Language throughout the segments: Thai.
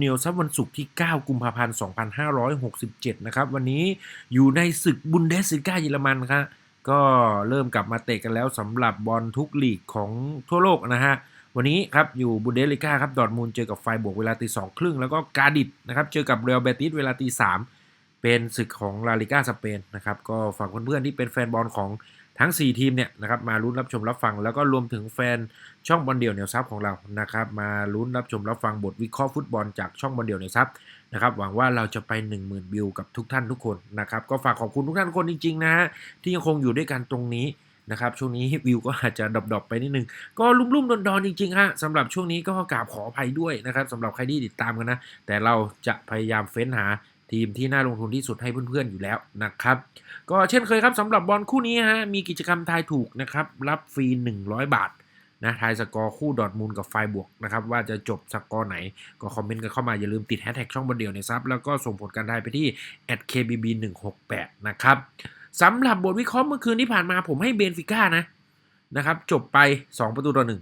เนียวซับวันศุกร์ที่ 9 กุมภาพันธ์ 2567 นะครับ วันนี้อยู่ในศึกบุนเดสลิก้าเยอรมันครับก็เริ่มกลับมาเตะกันแล้วสำหรับบอลทุกลีกของทั่วโลกนะฮะ วันนี้ครับอยู่บุนเดสลิก้าครับดอร์ทมูลเจอกับไฟบวกเวลาตีสองครึ่งแล้วก็กาดิดนะครับเจอกับเรอัลเบติสเวลาตีสามเป็นศึกของลาลิก้าสเปนนะครับก็ฝากเพื่อนๆที่เป็นแฟนบอลของ ทั้ง 4 ทีมเนี่ยนะครับมาลุ้นรับชมรับฟัง แล้วก็รวมถึงแฟนช่องบอลเดี่ยวเหนียวซับของเรานะครับมาลุ้นรับชมรับฟังบทวิเคราะห์ฟุตบอลจากช่องบอลเดี่ยวเหนียวซับนะครับหวังว่าเราจะไป 1 0,000วิวกับทุกท่านทุกคนนะครับก็ฝากขอบคุณทุกท่านทุกคนจริงๆนะฮะที่ยังคงอยู่ด้วยกันตรงนี้นะครับช่วงนี้วิวก็อาจจะดรอปๆไปนิดนึง ก็ลุ่มๆดอนๆจริงๆฮะสำหรับช่วงนี้ก็กราบขออภัยด้วยนะครับสำหรับใครที่ติดตามกันนะ แต่เราจะพยายามเฟ้นหา ทีมที่น่าลงทุนที่สุดให้เพื่อนๆอยู่แล้วนะครับ ก็เช่นเคยครับสำหรับบอลคู่นี้ฮะมีกิจกรรมทายถูกนะครับ รับฟรี 100 บาทนะทายสกอร์คู่ดอทมูลกับไฟบวกนะครับว่าจะจบสกอร์ไหนก็คอมเมนต์กันเข้ามาอย่าลืมติดแฮชแท็กช่องบอลเดียวในซับแล้วก็ส่งผลการทายไปที่ @kbb168 นะครับสำหรับบทวิเคราะห์เมื่อคืนที่ผ่านมาผมให้เบนฟิก้านะนะครับจบไป 2 ประตูต่อ1น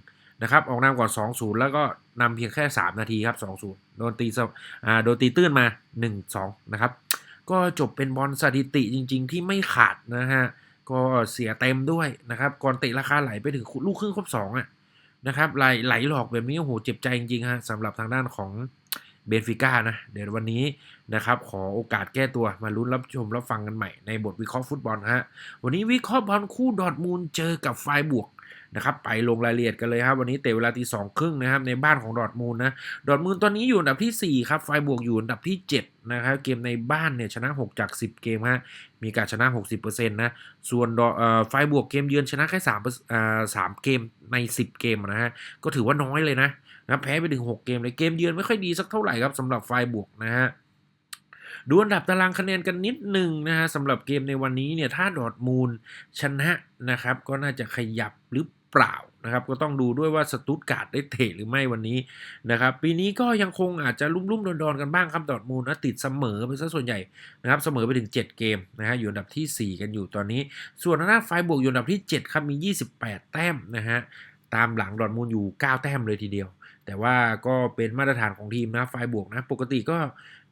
นะครับออกนำก่อน 2-0 แล้วก็นำเพียงแค่ 3 นาทีครับ 2-0 โดนตีสอ่าโดนตีตื้นมา 1-2 นะครับ ก็จบเป็นบอลสถิติจริง ๆ ที่ไม่ขาดนะฮะ ก็เสียเต็มด้วยนะครับ ก่อนเตะราคาไหลไปถึงลูกครึ่งครบสองอะนะครับไหลไหลหลอกแบบนี้โอ้โหเจ็บใจจริงๆฮะสำหรับทางด้านของ เบนฟิก้านะ เดี๋ยววันนี้นะครับขอโอกาสแก้ตัวมาลุ้นรับชมรับฟังกันใหม่ในบทวิเคราะห์ฟุตบอลฮะวันนี้วิเคราะห์บอลคู่ดอทมูลเจอกับไฟบวกนะครับไปลงรายละเอียดกันเลยครับวันนี้เตะเวลาตีสองครึ่งนะครับในบ้านของดอทมูลนะดอทมูลตอนนี้อยู่อันดับที่ 4 ครับไฟบวกอยู่อันดับที่ 7 นะครับเกมในบ้านเนี่ยชนะ 6 จาก 10 เกมฮะมีการชนะ 60%นะส่วนเอ่อไฟบวกเกมเยือนชนะแค่3เอ่อ3เกมใน 10 เกมนะฮะก็ถือว่าน้อยเลยนะ นะแพ้ไปถึง 6 เกมเลยเกมเยือนไม่ค่อยดีสักเท่าไหร่ครับสำหรับไฟบวกนะฮะดูอันดับตารางคะแนนกันนิดหนึ่งนะฮะสำหรับเกมในวันนี้เนี่ยถ้าดอร์ทมูลชนะนะครับ ก็น่าจะขยับหรือเปล่านะครับ ก็ต้องดูด้วยว่าสตุตการ์ดได้เตะหรือไม่วันนี้นะครับ ปีนี้ก็ยังคงอาจจะลุ่มๆดอนๆกันบ้างครับดอร์ทมูลนะติดเสมอไปซะส่วนใหญ่นะครับเสมอไปถึง 7 เกมนะฮะอยู่อันดับทีสี่4 กันอยู่ตอนนี้ ส่วนทางด้าไฟบวกอยู่อันดับที่ 7 ครับมี 28 แต้มนะฮะตามหลังดอร์ทมูลอยู่ 9 แต้มเลยทีเดียว แต่ว่าก็เป็นมาตรฐานของทีมนะไฟบวกนะปกติก็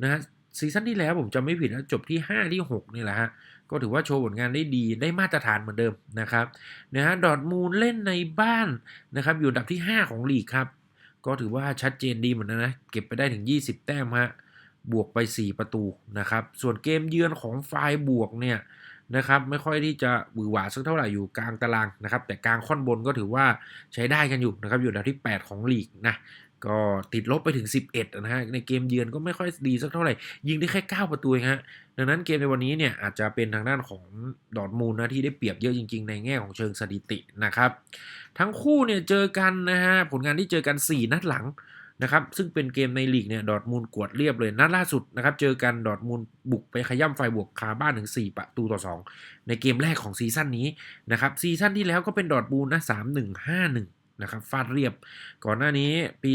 นะซีซั่นที่แล้วผมจำไม่ผิดนะจบที่ 5 ที่ 6 นี่แหละฮะ ก็ถือว่าโชว์ผลงานได้ดีได้มาตรฐานเหมือนเดิมนะครับนะฮะดอทมูลเล่นในบ้านนะครับอยู่อันดับที่ 5 ของลีกครับ ก็ถือว่าชัดเจนดีเหมือนกันนะ เก็บไปได้ถึง 20 แต้มฮะบวกไป 4 ประตูนะครับ ส่วนเกมเยือนของไฟบวกเนี่ย นะครับไม่ค่อยที่จะบือหวาสักเท่าไหร่อยู่กลางตารางนะครับ แต่กลางค่อนบนก็ถือว่าใช้ได้กันอยู่นะครับอยู่อันดับที่ 8 ของลีกนะก็ติดลบไปถึง 11 นะฮะ ในเกมเยือนก็ไม่ค่อยดีสักเท่าไหร่ ยิงได้แค่ 9 ประตูฮะ ดังนั้นเกมในวันนี้เนี่ยอาจจะเป็นทางด้านของดอร์ทมูลนะที่ได้เปรียบเยอะจริงๆ ในแง่ของเชิงสถิตินะครับ ทั้งคู่เนี่ยเจอกันนะฮะ ผลงานที่เจอกัน 4 นัดหลัง นะครับซึ่งเป็นเกมในลีกเนี่ยดอทมูลกวดเรียบเลยนัดล่าสุดนะครับเจอกันดอทมูลบุกไปขย่ำไฟบวกคาบ้านถึง 4 ประตูต่อ 2 ในเกมแรกของซีซั่นนี้นะครับซีซั่นที่แล้วก็เป็นดอทมูลนะ3-1 5-1 นะครับฟาดเรียบ ก่อนหน้านี้ปี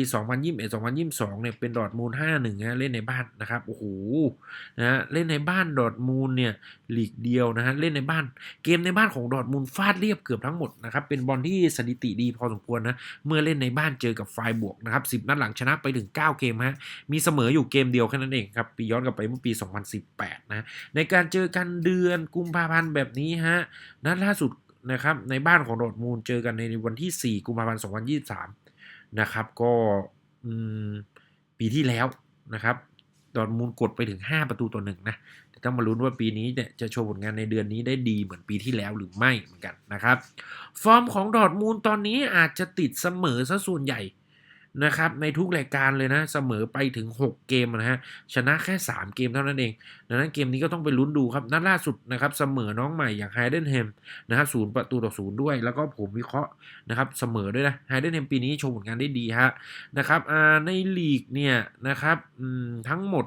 2021-2022เนี่ยเป็นดอร์ทมูล5-1นะเล่นในบ้านนะครับโอ้โหนะฮะเล่นในบ้านดอร์ทมูลเนี่ยหลีกเดียวนะฮะเล่นในบ้านเกมในบ้านของดอร์ทมูลฟาดเรียบเกือบทั้งหมดนะครับเป็นบอลที่สถิติดีพอสมควรนะเมื่อเล่นในบ้านเจอกับไฟบวกนะครับ10 นัดหลังชนะไปถึง 9 เกมฮะมีเสมออยู่เกมเดียวแค่นั้นเองครับปีย้อนกลับไปเมื่อปี 2018นะในการเจอกันเดือนกุมภาพันธ์แบบนี้ฮะนัดล่าสุด นะครับในบ้านของดอทมูลเจอกันในวันที่ 4 กุมภาพันธ์ 2023 นะครับ ก็ปีที่แล้วนะครับดอร์ทมูลกดไปถึง 5 ประตูต่อหนึ่งนะแต่ต้องมาลุ้นว่าปีนี้เนี่ยจะโชว์ผลงานในเดือนนี้ได้ดีเหมือนปีที่แล้วหรือไม่เหมือนกันนะครับ ฟอร์มของดอร์ทมูลตอนนี้อาจจะติดเสมอซะส่วนใหญ่ นะครับในทุกรายการเลยนะเสมอไปถึง 6 เกมนะฮะชนะแค่ 3 เกมเท่านั้นเองดังนั้นเกมนี้ก็ต้องไปลุ้นดูครับนัดล่าสุดนะครับเสมอน้องใหม่อย่างไฮเดนเฮมนะครับศูนย์ประตูต่อศูนย์ด้วย แล้วก็ผมวิเคราะห์นะครับเสมอด้วยนะไฮเดนเฮมปีนี้โชว์ผลงานได้ดีฮะนะครับในลีกเนี่ยนะครับทั้งหมด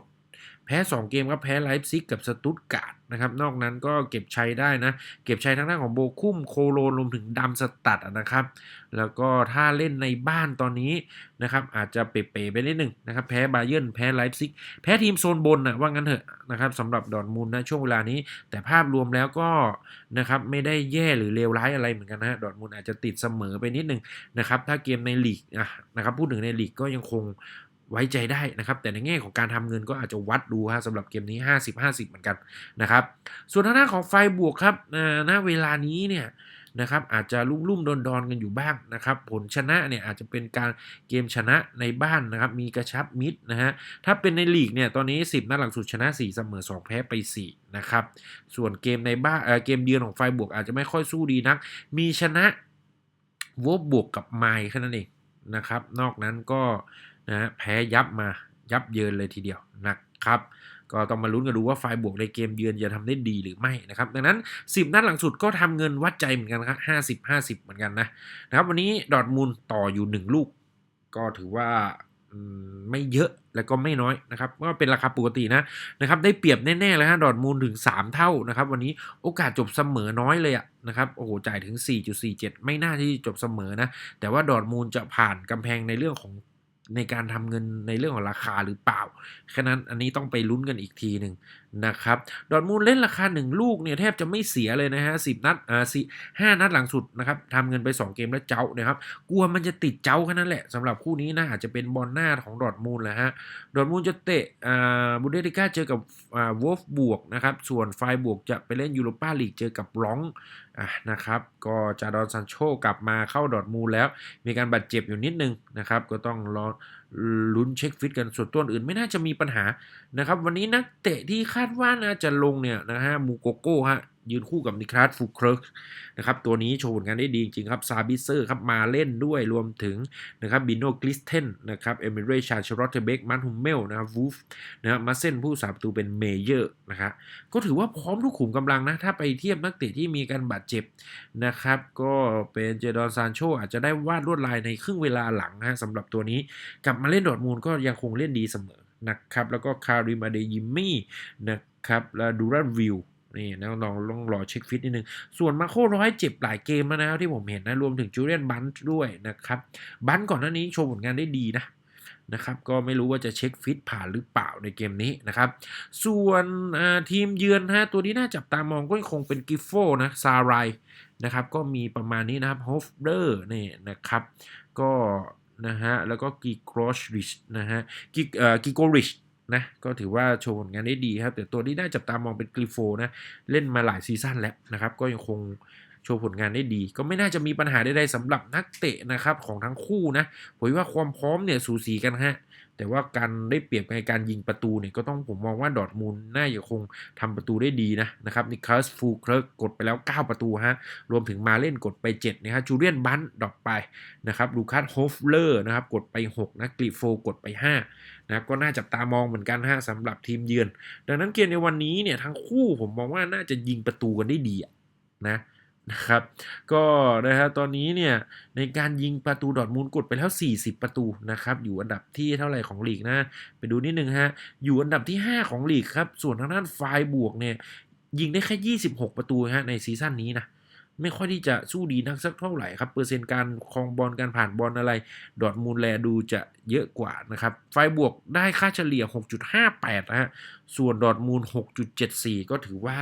แพ้ 2 เกมครับแพ้ไลฟ์ซิกกับสตุตการ์ด นะครับ นอกนั้นก็เก็บใชัยได้นะ เก็บใชัยทั้งด้านของโบคุ้มโคโลนรวมถึงดัมสตัดนะครับ แล้วก็ถ้าเล่นในบ้านตอนนี้นะครับอาจจะเป๋ๆไปนิดหนึ่งนะครับแพ้บาเยิร์นแพ้ไลฟ์ซิก แพ้ทีมโซนบนนะว่างั้นเถอะนะครับสำหรับดอนมูลนะช่วงเวลานี้ แต่ภาพรวมแล้วก็นะครับไม่ได้แย่หรือเลวร้ายอะไรเหมือนกันนะดอนมูลอาจจะติดเสมอไปนิดหนึ่งนะครับถ้าเกมในลีกนะครับพูดถึงในลีกก็ยังคง ไว้ใจได้นะครับ แต่ในแง่ของการทำเงินก็อาจจะวัดดูฮะสำหรับเกมนี้ 50-50 เหมือนกันนะครับ ส่วนทางด้านของไฟบวกครับอ่าณเวลานี้เนี่ยนะครับอาจจะลุ่มๆดอนๆกันอยู่บ้างนะครับผลชนะเนี่ยอาจจะเป็นการเกมชนะในบ้านนะครับมีกระชับมิดนะฮะถ้าเป็นในลีกเนี่ยตอนนี้ 10 นัดหลังสุดชนะ 4 เสมอ 2 แพ้ไป 4 นะครับส่วนเกมในบ้านเออเกมเยือนของไฟบวกอาจจะไม่ค่อยสู้ดีนัก มีชนะวบบวกกับไมล์แค่นั้นเองนะครับนอกนั้นก็ นะฮะแพ้ยับมายับเยินเลยทีเดียวนะครับก็ต้องมาลุ้นกันดูว่าไฟบวกในเกมเยือนจะทำได้ดีหรือไม่นะครับ ดังนั้น 10 นัดหลังสุดก็ทำเงินวัดใจเหมือนกันครับ50 50เหมือนกันนะนะครับวันนี้ดอร์ทมูลต่ออยู่ 1 ลูก ก็ถือว่าไม่เยอะแล้วก็ไม่น้อยนะครับก็เป็นราคาปกตินะนะครับได้เปรียบแน่ๆเลยฮะดอร์ทมูลถึง 3 เท่านะครับ วันนี้โอกาสจบเสมอน้อยเลยอะนะครับโอ้โหจ่ายถึง 4.47 ไม่น่าที่จบเสมอนะแต่ว่าดอร์ทมูลจะผ่านกำแพงในเรื่องของ ในการทำเงินในเรื่องของราคาหรือเปล่าแค่นั้นอันนี้ต้องไปลุ้นกันอีกทีหนึ่ง นะครับ ดอทมูลเล่นราคา 1 ลูกเนี่ยแทบจะไม่เสียเลยนะฮะสินัดอ่าสิห้านัดหลังสุดนะครับทำเงินไป 2 เกมแล้วเจ้านะครับ กลัวมันจะติดเจ้าแค่นั้นแหละสำหรับคู่นี้นะอาจจะเป็นบอลหน้าของดอทมูลแหละฮะ ดอทมูลจะเตะอ่าบูเดสติก้าเจอกับอ่าวอลฟบวกนะครับส่วนไฟบวกจะไปเล่นยูโรปาลีกเจอกับร้องอะนะครับก็จาดอนซันโชกลับมาเข้าดอทมูลแล้ว มีการบาดเจ็บอยู่นิดนึงนะครับก็ต้องรอ ลุ้นเช็คฟิตกันส่วนตัวอื่นไม่น่าจะมีปัญหานะครับ วันนี้นักเตะที่คาดว่าน่าจะลงเนี่ยนะฮะมูโกโก้ฮะ ยืนคู่กับนิคลาสฟูเคร์กนะครับตัวนี้โชว์ผลงานได้ดีจริงครับซาบิเซอร์ครับมาเล่นด้วยรวมถึงนะครับบิโนกลิสเทนนะครับเอมิเรชาชารอตเทเบกมันฮุมเมลนะครับวูฟนะครับมาเส้นผู้สาประตูเป็นเมเยอร์นะครับก็ถือว่าพร้อมทุกขุมกำลังนะ ถ้าไปเทียบนักเตะที่มีการบาดเจ็บนะครับก็เป็นเจดอนซานโชอาจจะได้วาดลวดลายในครึ่งเวลาหลังนะฮะสำหรับตัวนี้กลับมาเล่นดอร์ทมูลก็ยังคงเล่นดีเสมอนะครับแล้วก็คาริมาเดยิมมี่นะครับแล้วดูรันวิว นี่นะลองลองรอเช็คฟิตนิดนึง ส่วนมาโคร้อยเจ็บหลายเกมแล้วนะที่ผมเห็นนะรวมถึงจูเลียนบันด้วยนะครับ บันก่อนหน้านี้โชว์ผลงานได้ดีนะนะครับก็ไม่รู้ว่าจะเช็คฟิตผ่านหรือเปล่าในเกมนี้นะครับ ส่วนทีมเยือนฮะตัวนี้น่าจับตามองก็คงเป็นกิฟโฟนะซาไรนะครับก็มีประมาณนี้นะครับโฮฟเดอร์นี่นะครับก็นะฮะแล้วก็กิโกรชริชนะฮะกิเอ่อกิโกริช นะก็ถือว่าโชว์ผลงานได้ดีครับ แต่ตัวที่น่าจับตามองเป็นกริโฟนะ เล่นมาหลายซีซั่นแล้วนะครับ ก็ยังคงโชว์ผลงานได้ดี ก็ไม่น่าจะมีปัญหาใดๆสำหรับนักเตะนะครับของทั้งคู่นะผมว่าความพร้อมเนี่ยสูสีกันฮะ แต่ว่าการได้เปรียบในการยิงประตูเนี่ยก็ต้องผมมองว่าดอทมูลน่าจะคงทำประตูได้ดีนะนะครับนิคลัสฟูเคร์กกดไปแล้ว 9 ประตูฮะรวมถึงมาเล่นกดไป 7 นะฮะจูเลียนบันดรอปไปนะครับลูคัสโฮฟเลอร์นะครับกดไป 6 นะกรีโฟกดไป 5 นะก็น่าจับตามองเหมือนกันฮะสำหรับทีมเยือน ดังนั้นเกมในวันนี้เนี่ยทั้งคู่ผมมองว่าน่าจะยิงประตูกันได้ดีนะ นะครับ ก็นะฮะตอนนี้เนี่ยในการยิงประตูดอร์ทมูลกดไปแล้ว 40 ประตูนะครับอยู่อันดับที่เท่าไหร่ของลีกนะไปดูนิดนึงฮะอยู่อันดับที่ 5 ของลีกครับส่วนทางด้านไฟบวกเนี่ยยิงได้แค่ 26 ประตูฮะในซีซั่นนี้นะ ไม่ค่อยที่จะสู้ดีนักสักเท่าไหร่ครับ เปอร์เซ็นต์การครองบอลการผ่านบอลอะไร ดอทมูลแลดูจะเยอะกว่านะครับ ไฟบวกได้ค่าเฉลี่ย 6.58 นะฮะ ส่วนดอทมูล 6.74 ก็ถือว่า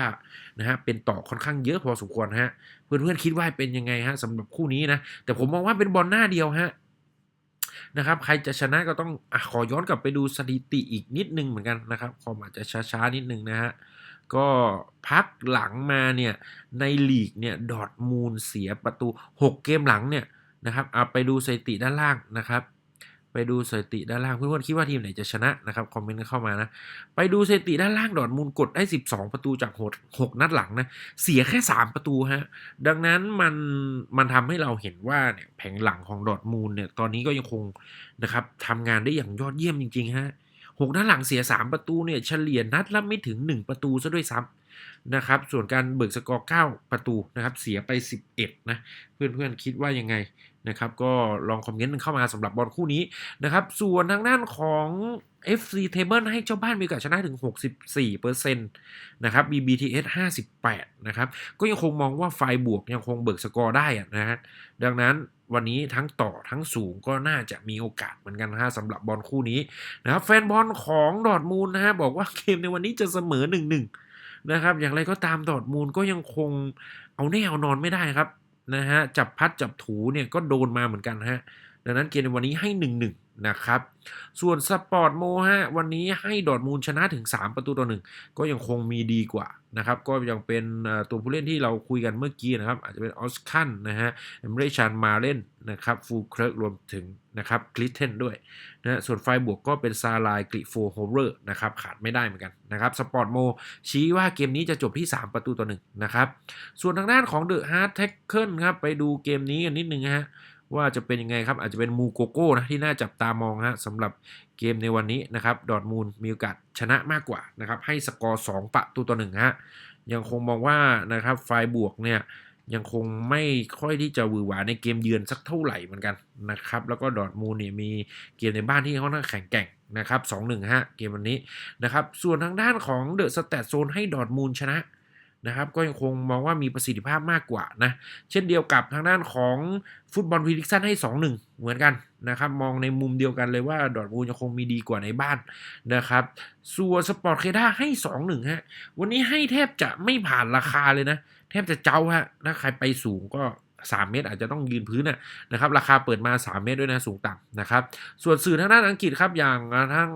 นะฮะเป็นต่อค่อนข้างเยอะพอสมควรฮะ เพื่อนๆคิดว่าเป็นยังไงฮะสำหรับคู่นี้นะ แต่ผมมองว่าเป็นบอลหน้าเดียวฮะนะครับใครจะชนะก็ต้องอขอย้อนกลับไปดูสถิติอีกนิดนึงเหมือนกันนะครับคอมอาจจะช้าๆนิดนึงนะฮะ ก็พักหลังมาเนี่ยในลีกเนี่ยดอทมูลเสียประตู 6 เกมหลังเนี่ยนะครับเอาไปดูสถิติด้านล่างนะครับไปดูสถิติด้านล่างเพื่อนๆคิดว่าทีมไหนจะชนะนะครับคอมเมนต์เข้ามานะ ไปดูสถิติด้านล่างดอทมูลกดได้ 12 ประตูจาก6 6นัดหลังนะเสียแค่ 3 ประตูฮะดังนั้นมันมันทำให้เราเห็นว่าเนี่ยแผงหลังของดอทมูลเนี่ยตอนนี้ก็ยังคงนะครับทำงานได้อย่างยอดเยี่ยมจริงๆฮะ หกนัดหลังเสีย 3 ประตูเนี่ยเฉลี่ยนัดละไม่ถึง 1 ประตูซะด้วยซ้ำนะครับ ส่วนการเบิกสกอร์9ประตูนะครับเสียไป 11 นะ เพื่อนๆคิดว่ายังไงนะครับ ก็ลองคอมเมนต์เข้ามาสำหรับบอลคู่นี้นะครับ ส่วนทางด้านของ FC Table ให้เจ้าบ้านมีโอกาสชนะถึง 64%นะครับ BBTS 58 นะครับ ก็ยังคงมองว่าไฟบวกยังคงเบิกสกอร์ได้อะนะฮะดังนั้น วันนี้ทั้งต่อทั้งสูงก็น่าจะมีโอกาสเหมือนกันนะฮะสำหรับบอลคู่นี้นะครับแฟนบอลของดอดมูลนะฮะบอกว่าเกมในวันนี้จะเสมอ1-1นะครับอย่างไรก็ตามดอดมูลก็ยังคงเอาแน่เอานอนไม่ได้ครับนะฮะจับพัดจับถูเนี่ยก็โดนมาเหมือนกันฮะดังนั้นเกมในวันนี้ให้1-1น นะครับ ส่วนสปอร์ตโมฮะวันนี้ให้ดอร์ทมูลชนะถึง 3 ประตูต่อหนึ่งก็ยังคงมีดีกว่านะครับ ก็ยังเป็นตัวผู้เล่นที่เราคุยกันเมื่อกี้นะครับ อาจจะเป็นออสคันนะฮะเอมเรชันมาเล่นนะครับฟูเคิร์กรวมถึงนะครับคลิเทนด้วยนะส่วนไฟบวกก็เป็นซาลายกริโฟโฮเรอร์นะครับขาดไม่ได้เหมือนกันนะครับสปอร์ตโมชี้ว่าเกมนี้จะจบที่ 3 ประตูต่อหนึ่งนะครับ ส่วนทางด้านของเดอะฮาร์ดแท็กเกิลครับไปดูเกมนี้กันนิดนึงฮะ ว่าจะเป็นยังไงครับอาจจะเป็นมูโกโก้นะที่น่าจับตามองฮะสำหรับเกมในวันนี้นะครับดอทมูลมีโอกาสชนะมากกว่านะครับให้สกอร์2ประตูต่อหนึ่งฮะยังคงมองว่านะครับไฟบวกเนี่ยยังคงไม่ค่อยที่จะหวือหวาในเกมเยือนสักเท่าไหร่เหมือนกันนะครับแล้วก็ดอทมูลเนี่ยมีเกมในบ้านที่ค่อนข้างแข็งแกร่งนะครับ2-1ฮะเกมวันนี้นะครับส่วนทางด้านของเดอะสแตทโซนให้ดอทมูลชนะ นะครับก็ยังคงมองว่ามีประสิทธิภาพมากกว่านะเช่นเดียวกับทางด้านของฟุตบอลพรีดิกชันให้ 2-1 เหมือนกันนะครับมองในมุมเดียวกันเลยว่าดอทมูลยังคงมีดีกว่าในบ้านนะครับส่วนสปอร์ตเคด้าให้ 2-1 ฮะ วันนี้ให้แทบจะไม่ผ่านราคาเลยนะ แทบจะเจ้าฮะถ้าใครไปสูงก็ 3 เมตร อาจจะต้องยืนพื้นนะครับราคาเปิดมา 3 เมตรด้วยนะสูงต่ำนะครับส่วนสื่อทางด้านอังกฤษครับอย่างทั้ง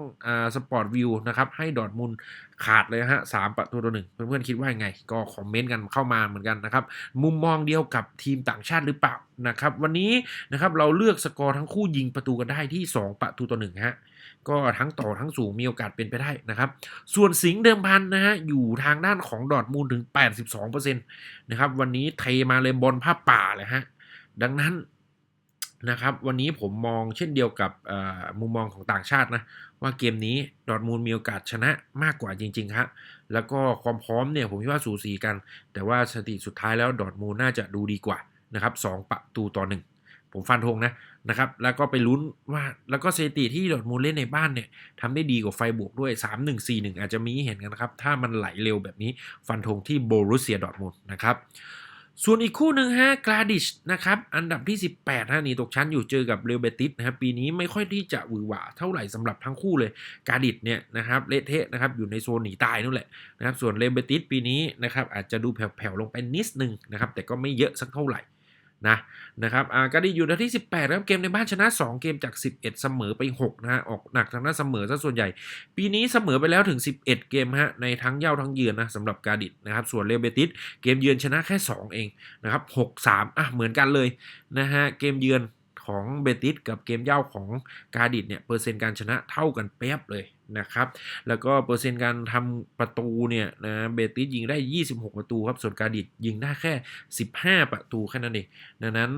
สปอร์ตวิวนะครับให้ดอร์ทมูลขาดเลยฮะสามประตูต่อหนึ่งเพื่อนๆคิดว่ายังไง ก็คอมเมนต์กันเข้ามาเหมือนกันนะครับมุมมองเดียวกับทีมต่างชาติหรือเปล่านะครับวันนี้นะครับเราเลือกสกอร์ทั้งคู่ยิงประตูกันได้ที่ 2 ประตูต่อหนึ่งฮะ ก็ทั้งต่อทั้งสูงมีโอกาสเป็นไปได้นะครับ ส่วนสิงห์เดิมพันนะฮะอยู่ทางด้านของดอทมูลถึง 82%นะครับวันนี้เทมาเลยบอลผ้าป่าเลยฮะดังนั้นนะครับวันนี้ผมมองเช่นเดียวกับมุมมองของต่างชาตินะว่าเกมนี้ดอทมูลมีโอกาสชนะมากกว่าจริงๆครับแล้วก็ความพร้อมเนี่ยผมคิดว่าสูสีกัน แต่ว่าสถิติสุดท้ายแล้วดอทมูลน่าจะดูดีกว่านะครับสองประตูต่อหนึ่ง ผมฟันธงนะนะครับ แล้วก็ไปลุ้นว่าแล้วก็สถิติที่ดอร์ทมูลเล่นในบ้านเนี่ยทำได้ดีกว่าไฟบวกด้วย 3-1-4-1 อาจจะมีเห็นกันนะครับ ถ้ามันไหลเร็วแบบนี้ฟันธงที่โบรุสเซียดอร์ทมูลนะครับส่วนอีกคู่หนึ่งฮะกราดิชนะครับอันดับที่ 18ฮะนี่ตกชั้นอยู่เจอกับเรเบติสนะครับปีนี้ไม่ค่อยที่จะหวือหวาเท่าไหร่สำหรับทั้งคู่เลยกราดิชเนี่ยนะครับเละเทะนะครับอยู่ในโซนหนีตายนู่นแหละนะครับส่วนเรเบติสปีนี้นะครับอาจจะดูแผ่วๆลงไปนิดนึงนะครับแต่ก็ไม่เยอะสักเท่าไหร่ นะนะครับอากาดิอยู่ในที่ 18ครับเกมในบ้านชนะ 2 เกมจาก 11 เสมอไป 6 นะฮะออกหนักทางด้านเสมอซะส่วนใหญ่ ปีนี้เสมอไปแล้วถึง 11 เกมฮะในทั้งเย่าทั้งเยือนนะสำหรับกาดิดนะครับส่วนเรเบติสเกมเยือนชนะแค่ 2 เองนะครับ6-3อะเหมือนกันเลยนะฮะเกมเยือนของเบติสกับเกมเย่าของกาดิดเนี่ยเปอร์เซ็นต์การชนะเท่ากันเป๊ยบเลย นะครับแล้วก็เปอร์เซ็นต์การทำประตูเนี่ยนะเบติสยิงได้ 26 ประตูครับส่วนกาดิดยิงได้แค่ 15 ประตูแค่นั้นเองดังนั้น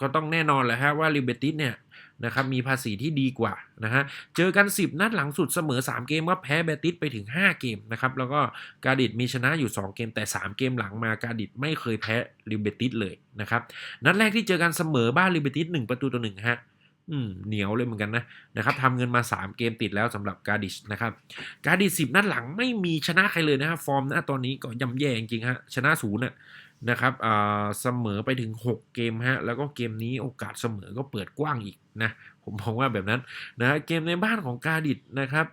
ก็ต้องแน่นอนแหละฮะว่าลิเบติสเนี่ยนะครับมีภาษีที่ดีกว่านะฮะเจอกัน 10 นัดหลังสุดเสมอ 3 เกมว่าแพ้เบติสไปถึง 5 เกมนะครับแล้วก็กาดิดมีชนะอยู่ 2 เกมแต่ 3 เกมหลังมากาดิดไม่เคยแพ้ลิเบติสเลยนะครับนัดแรกที่เจอกันเสมอบ้านลิเบติส1ประตูต่อ1ฮะ อืมเหนียวเลยเหมือนกันนะนะครับทำเงินมา 3 เกมติดแล้วสำหรับกาดิชนะครับกาดิชสิบนัดหลังไม่มีชนะใครเลยนะครับฟอร์มนะตอนนี้ก็ย่ำแย่จริงฮะชนะศูนย์นะครับอ่าเสมอไปถึง 6 เกมฮะแล้วก็เกมนี้โอกาสเสมอก็เปิดกว้างอีกนะผมมองว่าแบบนั้นนะเกมในบ้านของกาดิชนะครับ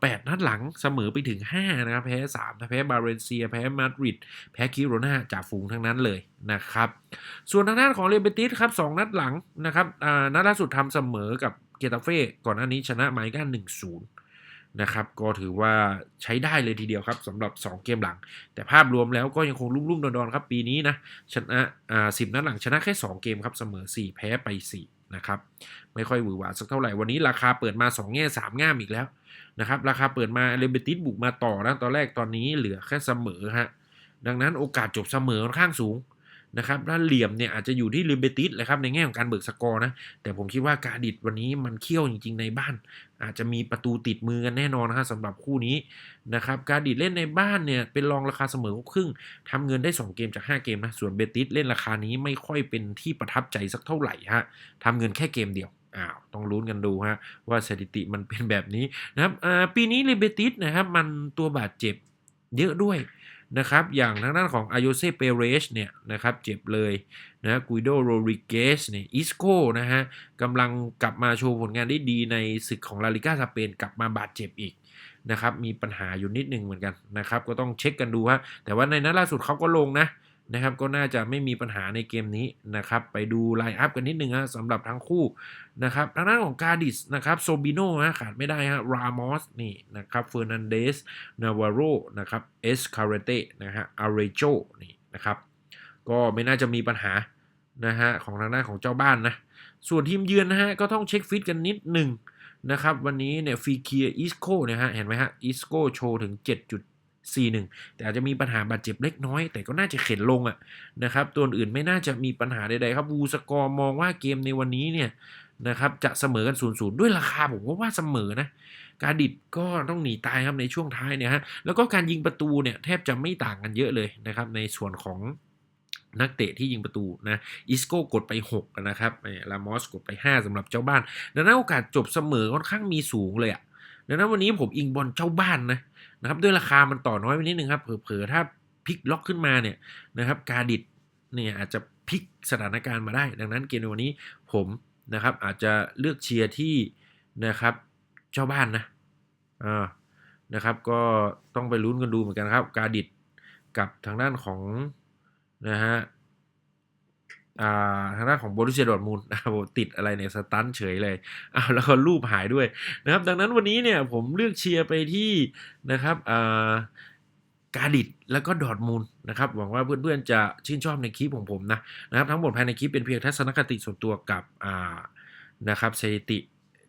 แปดนัดหลังเสมอไปถึง 5 นะครับ แพ้3แพ้บาเรนเซีย แพ้มาดริด แพ้คิโรนาจากฝูงทั้งนั้นเลยนะครับ ส่วนทางด้านของเรเบติสครับ2นัดหลังนะครับนัดล่าสุดทำเสมอกับเกตาเฟ่ก่อนหน้านี้ชนะไมก้า1 0นะครับก็ถือว่าใช้ได้เลยทีเดียวครับสำหรับ 2 เกมหลัง แต่ภาพรวมแล้วก็ยังคงรุ่มๆดอนๆครับปีนี้นะชนะอ่าสินัดหลังชนะแค่ 2 เกมครับเสมอ 4 แพ้ไป 4 นะครับไม่ค่อยหวือหวาสักเท่าไหร่วันนี้ราคาเปิดมา 2 แง่ 3 ง่ามอีกแล้วนะครับราคาเปิดมาเรเบติสบุกมาต่อนะตอนแรกตอนนี้เหลือแค่เสมอฮะดังนั้นโอกาสจบเสมอค่อนข้างสูง นะครับถ้าเหลี่ยมเนี่ยอาจจะอยู่ที่เรเบติสเลยครับในแง่ของการเบิกสกอร์นะ แต่ผมคิดว่าการดิดวันนี้มันเขี้ยวจริง ๆ ในบ้าน อาจจะมีประตูติดมือกันแน่นอนนะฮะสำหรับคู่นี้นะครับการดิดเล่นในบ้านเนี่ยเป็นรองราคาเสมอครึ่งทำเงินได้ 2 เกมจาก 5 เกมนะส่วนเบติสเล่นราคานี้ไม่ค่อยเป็นที่ประทับใจสักเท่าไหร่ฮะทำเงินแค่เกมเดียวอ้าวต้องลุ้นกันดูฮะว่าสถิติมันเป็นแบบนี้นะครับปีนี้ลิเบติสนะครับมันตัวบาดเจ็บเยอะด้วย นะครับ อย่างทางด้านของอายเซเปเรชเนี่ยนะครับเจ็บเลยนะกุยโดโรริเกสเนี่ยอิสโกนะฮะกำลังกลับมาโชว์ผลงานได้ดีในศึกของลาลิก้าสเปนกลับมาบาดเจ็บอีกนะครับมีปัญหาอยู่นิดนึงเหมือนกันนะครับก็ต้องเช็คกันดูฮะแต่ว่าในนัดล่าสุดเขาก็ลงนะ นะครับก็น่าจะไม่มีปัญหาในเกมนี้นะครับไปดูไลน์อัพกันนิดนึงฮะสำหรับทั้งคู่นะครับทางด้านของกาดิสนะครับโซบิโนฮะขาดไม่ได้ฮะรามอสนี่นะครับเฟอร์นันเดสนาวาโรนะครับเอสคาเรเตนะฮะอาเรโจนี่นะครับก็ไม่น่าจะมีปัญหานะฮะของทางด้านของเจ้าบ้านนะส่วนทีมเยือนนะฮะก็ต้องเช็คฟิตกันนิดหนึ่งนะครับวันนี้เนี่ยฟีเคียอิสโกนะฮะเห็นไหมฮะอิสโกโชว์ถึง 4-1 แต่อาจจะมีปัญหาบาดเจ็บเล็กน้อย แต่ก็น่าจะเข็นลงอะนะครับ ตัวอื่นไม่น่าจะมีปัญหาใดๆครับวูสกอร์มองว่าเกมในวันนี้เนี่ยนะครับจะเสมอกัน0-0ด้วยราคาผมว่าเสมอนะการดิดก็ต้องหนีตายครับในช่วงท้ายเนี่ยฮะแล้วก็การยิงประตูเนี่ยแทบจะไม่ต่างกันเยอะเลยนะครับในส่วนของนักเตะที่ยิงประตูนะอิสโก้กดไป 6 นะครับลามอสกดไป 5สำหรับเจ้าบ้านดังนั้นโอกาสจบเสมอค่อนข้างมีสูงเลยอะดังนั้นวันนี้ผมอิงบอลเจ้าบ้านนะ นะครับด้วยราคามันต่อน้อยไปนิดนึงครับเผลอๆถ้าพลิกล็อกขึ้นมาเนี่ยนะครับการดิดเนี่ยอาจจะพลิกสถานการณ์มาได้ ดังนั้นเกมในวันนี้ผมนะครับอาจจะเลือกเชียร์ที่นะครับเจ้าบ้านนะอ่านะครับก็ต้องไปลุ้นกันดูเหมือนกันครับ การดิดกับทางด้านของนะฮะ ทางด้านของโบรุเซียดอทมูลนะครับติดอะไรเนี่ยสตันเฉยเลยอ้าวแล้วก็รูปหายด้วยนะครับ ดังนั้นวันนี้เนี่ยผมเลือกเชียร์ไปที่นะครับกาดิดแล้วก็ดอทมูลนะครับหวังว่าเพื่อนๆจะชื่นชอบในคลิปของผมนะนะครับทั้งหมดภายในคลิปเป็นเพียงทัศนคติส่วนตัวกับนะครับสถิติ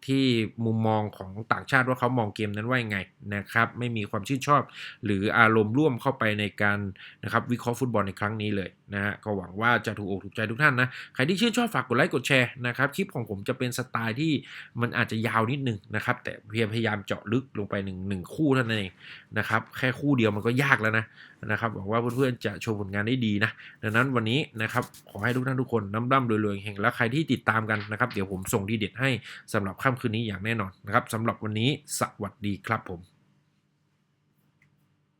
ที่มุมมองของต่างชาติว่าเขามองเกมนั้นว่ายังไงนะครับไม่มีความชื่นชอบ หรืออารมณ์ร่วมเข้าไปในการนะครับวิเคราะห์ฟุตบอลในครั้งนี้เลย นะฮะก็หวังว่าจะถูกอกถูกใจทุกท่านนะ ใครที่ชื่นชอบฝากกดไลค์กดแชร์นะครับ คลิปของผมจะเป็นสไตล์ที่มันอาจจะยาวนิดนึงนะครับ แต่เพียงพยายามเจาะลึกลงไปหนึ่งหนึ่งคู่เท่านั้นเองนะครับ แค่คู่เดียวมันก็ยากแล้วนะนะครับหวังว่าเพื่อนๆจะโชว์ผลงานได้ดีนะ ดังนั้นวันนี้นะครับขอให้ทุกท่านทุกคนน้ำร่ำรวยๆเฮงแล้วใครที่ติดตามกันนะครับ เดี๋ยวผมส่งดีเด็ดให้สำหรับค่ำคืนนี้อย่างแน่นอนนะครับสำหรับวันนี้สวัสดีครับผม